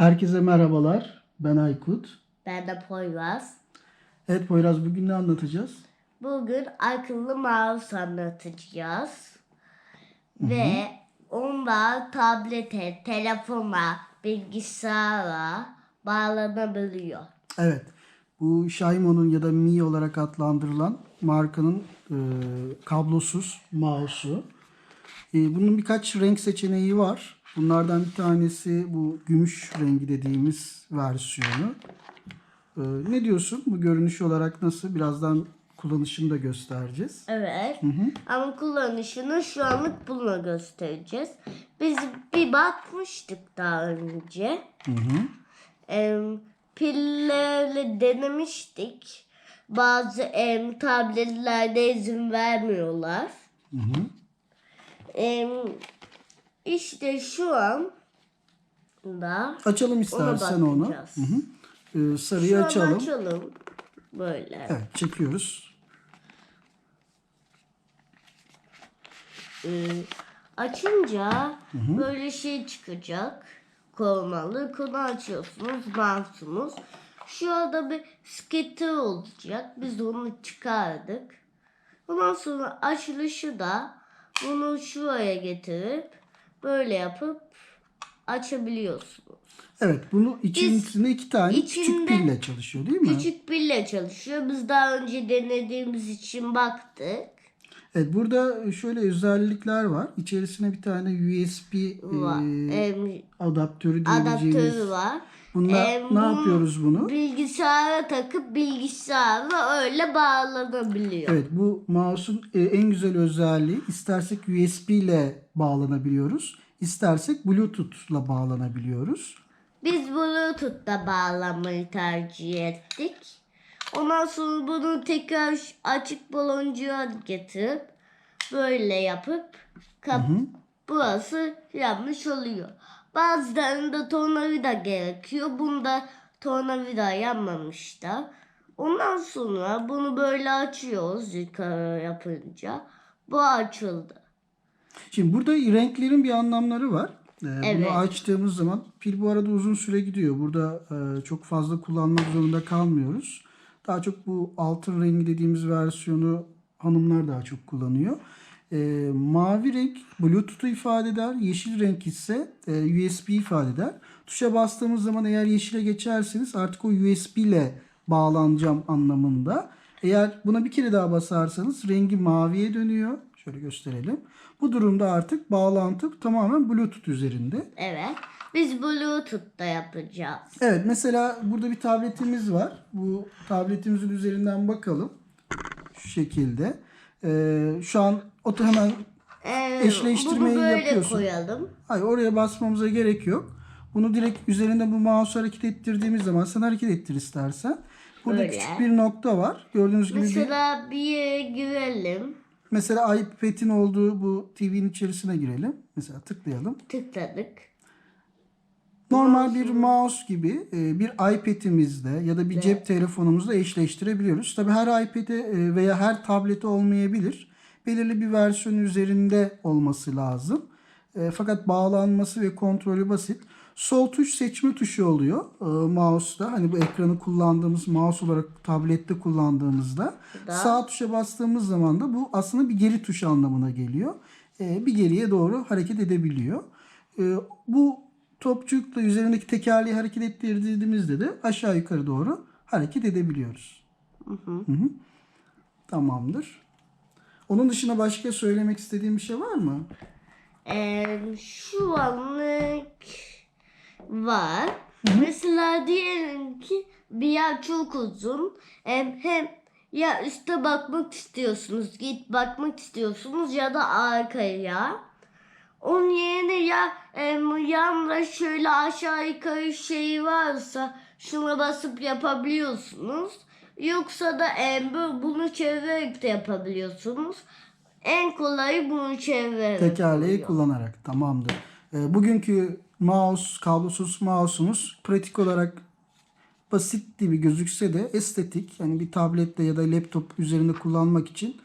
Herkese merhabalar. Ben Aykut. Ben de Poyraz. Evet Poyraz bugün ne anlatacağız? Bugün akıllı mouse anlatacağız. Ve onlar tablete, telefona, bilgisayara bağlanabiliyor. Evet. Bu Shimo'nun ya da Mi olarak adlandırılan markanın e, kablosuz mouse'u. E, bunun birkaç renk seçeneği var. Bunlardan bir tanesi bu gümüş rengi dediğimiz versiyonu. E, ne diyorsun? Bu görünüş olarak nasıl? Birazdan kullanışını da göstereceğiz. Evet. Ama kullanışını şu anlık bununla göstereceğiz. Biz bir bakmıştık daha önce. Hı hı. Em, pillerle denemiştik. Bazı em, tabletlerde izin vermiyorlar. Hı hı. Em, işte şu an da Açalım istersen onu. Hı hı. E, sarıyı şu açalım. açalım. Böyle. Evet çekiyoruz. Ee, açınca böyle şey çıkacak. Korumalı. Konu açıyorsunuz. Mouse'unuz. Şu anda bir scatter olacak. Biz onu çıkardık. Ondan sonra açılışı da bunu şuraya getirip böyle yapıp açabiliyorsunuz. Evet bunu içerisinde iki tane küçük pille çalışıyor değil mi? Küçük pille çalışıyor. Biz daha önce denediğimiz için baktık. Evet burada şöyle özellikler var. İçerisine bir tane USB Var. e, adaptörü diyebileceğimiz. adaptörü var. Bununla Em, ne yapıyoruz bunu? Bilgisayara takıp bilgisayara öyle bağlanabiliyor. Evet bu mouse'un e, en güzel özelliği istersek USB ile bağlanabiliyoruz. İstersek Bluetooth'la bağlanabiliyoruz. Biz Bluetooth'ta bağlanmayı tercih ettik. Ondan sonra bunu tekrar açık baloncuğa getirip böyle yapıp kap burası yanmış oluyor. Bazılarında tornavida gerekiyor. Bunda tornavida yanmamış da. Ondan sonra bunu böyle açıyoruz yukarı yapınca. Bu açıldı. Şimdi burada renklerin bir anlamları var. Ee, Evet. Bunu açtığımız zaman pil bu arada uzun süre gidiyor. Burada e, çok fazla kullanmak zorunda kalmıyoruz. Daha çok bu altın rengi dediğimiz versiyonu hanımlar daha çok kullanıyor. Ee, mavi renk Bluetooth'u ifade eder. Yeşil renk ise e, USB ifade eder. Tuşa bastığımız zaman eğer yeşile geçerseniz artık o USB ile bağlanacağım anlamında. Eğer buna bir kere daha basarsanız rengi maviye dönüyor. Şöyle gösterelim. Bu durumda artık bağlantı tamamen Bluetooth üzerinde. Evet. Biz Bluetooth'ta yapacağız. Evet mesela burada bir tabletimiz var. Bu tabletimizin üzerinden bakalım. Şu şekilde. Ee, şu an oto hemen Ee, Eşleştirmeyi bunu böyle yapıyorsun. koyalım. hayır oraya basmamıza gerek yok. Bunu direkt üzerinde bu mouse hareket ettirdiğimiz zaman sen hareket ettir istersen. Burada Böyle. küçük bir nokta var. Gördüğünüz gibi bir, Mesela bir yere girelim. mesela iPad'in olduğu bu TV'nin içerisine girelim. Mesela tıklayalım. Tıkladık. Normal bir mouse gibi e, bir iPad'imizde ya da bir cep telefonumuzda eşleştirebiliyoruz. Tabii her iPad'e e, veya her tablete olmayabilir. Belirli bir versiyon üzerinde olması lazım. E, Fakat bağlanması ve kontrolü basit. Sol tuş seçme tuşu oluyor mouse'da. Hani bu ekranı kullandığımız mouse olarak tablette kullandığımızda. Da. Sağ tuşa bastığımız zaman da bu aslında bir geri tuş anlamına geliyor. Bir geriye doğru hareket edebiliyor. Bu topçukla üzerindeki tekerleği hareket ettirdiğimizde de aşağı yukarı doğru hareket edebiliyoruz. Hı hı. Tamamdır. Onun dışında başka söylemek istediğim bir şey var mı? Ee, şu anlık var. Mesela diyelim ki bir yer çok uzun. Hem, hem ya üste bakmak istiyorsunuz, git bakmak istiyorsunuz ya da arkaya. Onun yerine ya em, yanında şöyle aşağı yukarı şey varsa şuna basıp yapabiliyorsunuz. Yoksa da bu- bunu çevirerek de yapabiliyorsunuz. En kolayı bunu çevirerek. Tekerleği oluyor. kullanarak. Tamamdır. E, bugünkü mouse, kablosuz mouse'umuz pratik olarak basit gibi gözükse de estetik. Yani bir tablette ya da laptop üzerinde kullanmak için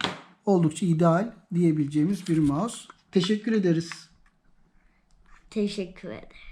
oldukça ideal diyebileceğimiz bir mouse. Teşekkür ederiz. Teşekkür ederim.